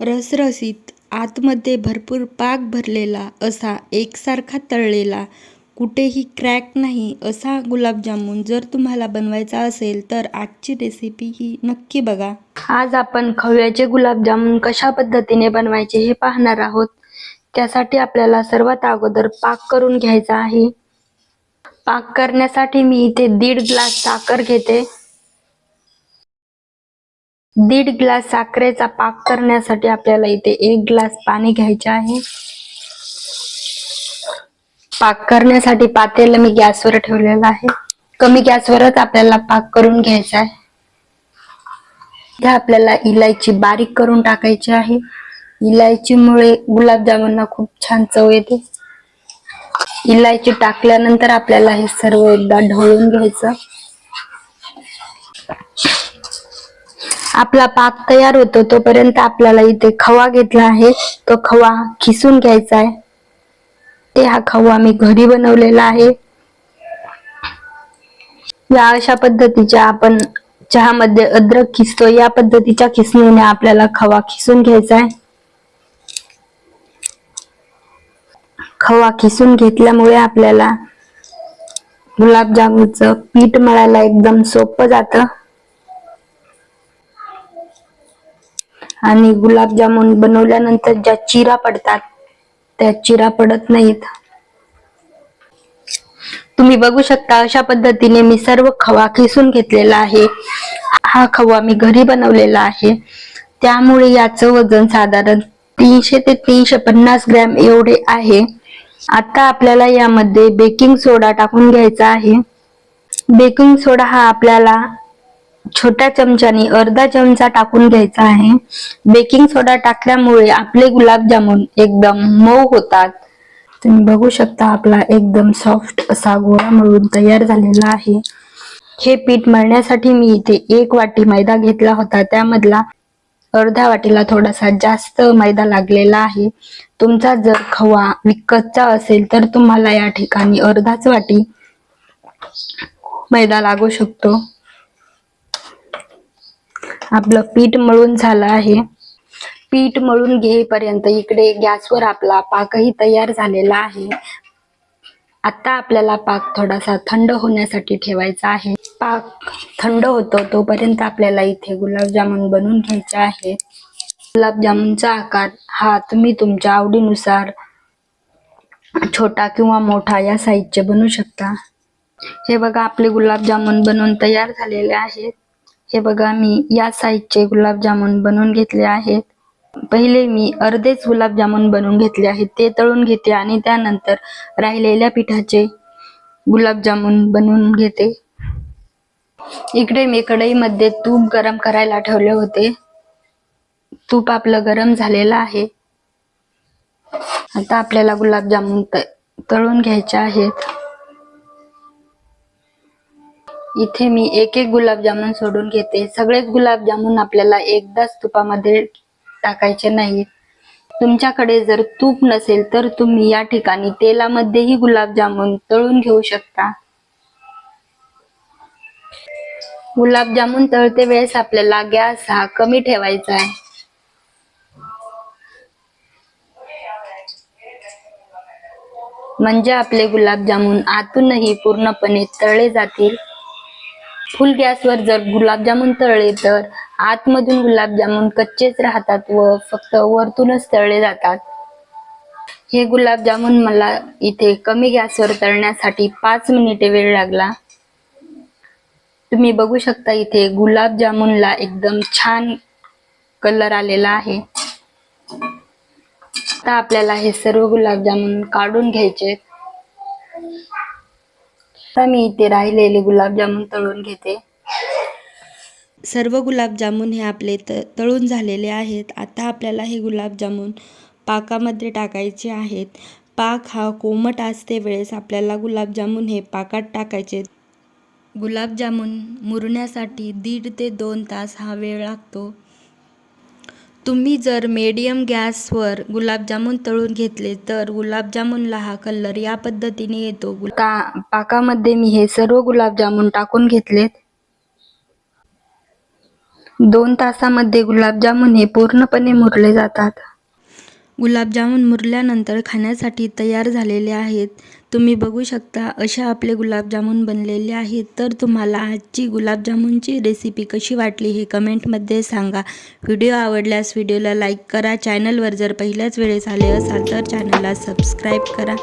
रसरसीत आतमध्ये भरपूर पाक भरलेला असा एकसारखा तळलेला कुठेही क्रॅक नाही असा गुलाबजामुन जर तुम्हाला बनवायचा असेल तर आजची रेसिपी ही नक्की बघा. आज आपण खव्याचे गुलाबजामुन कशा पद्धतीने बनवायचे हे पाहणार आहोत. त्यासाठी आपल्याला सर्वात अगोदर पाक करून घ्यायचा आहे. पाक करण्यासाठी मी इथे दीड ग्लास साखर घेते. दीड ग्लास साखरेचा पाक करण्यासाठी आपल्याला इथे एक ग्लास पाणी घ्यायचे आहे. पाक करण्यासाठी पातेल मी गॅसवर ठेवलेलं आहे. कमी गॅसवरच आपल्याला पाक करून घ्यायचा आहे. आपल्याला इलायची बारीक करून टाकायची आहे. इलायचीमुळे गुलाबजामुनला खूप छान चव येते. इलायची टाकल्यानंतर आपल्याला हे सर्व एकदा ढवळून घ्यायचं. आपला पाक तयार होतो तोपर्यंत आपल्याला इथे खवा घेतला आहे. तो खवा खिसून घ्यायचा आहे. ते हा खवा मी घरी बनवलेला आहे. या अशा पद्धतीच्या आपण चहामध्ये अद्रक खिसतो. या पद्धतीच्या खिसणीने आपल्याला खवा खिसून घ्यायचा आहे. खवा खिसून घेतल्यामुळे आपल्याला गुलाबजामुनचं पीठ मळायला एकदम सोपं जातं. आणि गुलाबजामुन बनवल्यानंतर ज्या चिरा पडतात त्या चिरा पडत नाहीत. तुम्ही बघू शकता अशा पद्धतीने मी सर्व खवा खिसून घेतलेला आहे. हा खवा मी घरी बनवलेला आहे. त्यामुळे याचं वजन साधारण तीनशे ते तीनशे पन्नास ग्रॅम एवढे आहे. आता आपल्याला यामध्ये बेकिंग सोडा टाकून घ्यायचा आहे. बेकिंग सोडा हा आपल्याला छोट्या चमच्याने अर्धा चमचा टाकून घ्यायचा आहे. बेकिंग सोडा टाकल्यामुळे आपले गुलाबजामुन एकदम मऊ होतात. तुम्ही बघू शकता आपला एकदम सॉफ्ट असा गोळा मळून तयार झालेला आहे. हे पीठ मळण्यासाठी मी इथे एक वाटी मैदा घेतला होता. त्यामधला अर्ध्या वाटीला थोडासा जास्त मैदा लागलेला आहे. तुमचा जर खवा विकतचा असेल तर तुम्हाला या ठिकाणी अर्धाच वाटी मैदा लागू शकतो. आपलं पीठ मळून झालं आहे. पीठ मळून घेईपर्यंत इकडे गॅसवर आपला पाकही तयार झालेला आहे. आता आपल्याला पाक थोडासा थंड होण्यासाठी ठेवायचा आहे. पाक थंड होतो तोपर्यंत आपल्याला इथे गुलाबजामुन बनवून घ्यायचे आहे. गुलाबजामुनचा आकार हा तुम्ही तुमच्या आवडीनुसार छोटा किंवा मोठा या साईजचे बनवू शकता. हे बघा आपले गुलाबजामुन बनवून तयार झालेले आहेत. हे बघा मी या साईजचे गुलाबजामुन बनवून घेतले आहेत. पहिले मी अर्धेच गुलाबजामुन बनवून घेतले आहेत. ते तळून घेते आणि त्यानंतर राहिलेल्या पिठाचे गुलाबजामुन बनवून घेते. इकडे मी कढईमध्ये तूप गरम करायला ठेवले होते. तूप आपलं गरम झालेलं आहे. आता आपल्याला गुलाबजामुन तळून घ्यायचे आहेत. इथे मी एक एक गुलाबजामुन सोडून घेते. सगळेच गुलाबजामुन आपल्याला एकदाच तुपामध्ये टाकायचे नाहीत. तुमच्याकडे जर तूप नसेल तर तुम्ही या ठिकाणी तेलामध्येही गुलाबजामुन तळून घेऊ शकता. गुलाबजामुन तळते वेळेस आपल्याला गॅस हा कमी ठेवायचा आहे. म्हणजे आपले गुलाबजामुन आतूनही पूर्णपणे तळले जातील. फुल गॅसवर जर गुलाबजामुन तळले तर आतमधून गुलाबजामुन कच्चेच राहतात व फक्त वरतूनच तळले जातात. हे गुलाबजामुन मला इथे कमी गॅसवर तळण्यासाठी पाच मिनिटे वेळ लागला. तुम्ही बघू शकता इथे गुलाबजामुनला एकदम छान कलर आलेला आहे. आता आपल्याला हे सर्व गुलाबजामुन काढून घ्यायचे आता मी इथे राहिलेले गुलाबजामुन तळून घेते. सर्व गुलाबजामुन हे आपले त तळून झालेले आहेत. आता आपल्याला हे गुलाबजामुन पाकामध्ये टाकायचे आहेत. पाक हा कोमट असते वेळेस आपल्याला गुलाबजामुन हे पाकात टाकायचे. गुलाबजामुन मुरण्यासाठी दीड ते दोन तास हा वेळ लागतो. तुम्ही जर मीडियम गॅसवर गुलाबजामुन तळून घेतले तर गुलाबजामुनला हा कलर या पद्धतीने येतो. का पाकामध्ये मी हे सर्व गुलाबजामुन टाकून घेतलेत. दोन तासामध्ये गुलाबजामुन हे पूर्णपणे मुरले जातात. गुलाबजामुन मुरल्यानंतर खाण्यासाठी तयार झालेले आहेत. तुम्ही बघू शकता अशा आपले गुलाबजामुन बनलेले आहेत. तर तुम्हाला आजची गुलाबजामुनची रेसिपी कशी वाटली हे कमेंटमध्ये सांगा. व्हिडिओ आवडल्यास व्हिडिओला लाईक करा. चॅनलवर जर पहिल्याच वेळेस आले असाल तर चॅनलला सबस्क्राईब करा.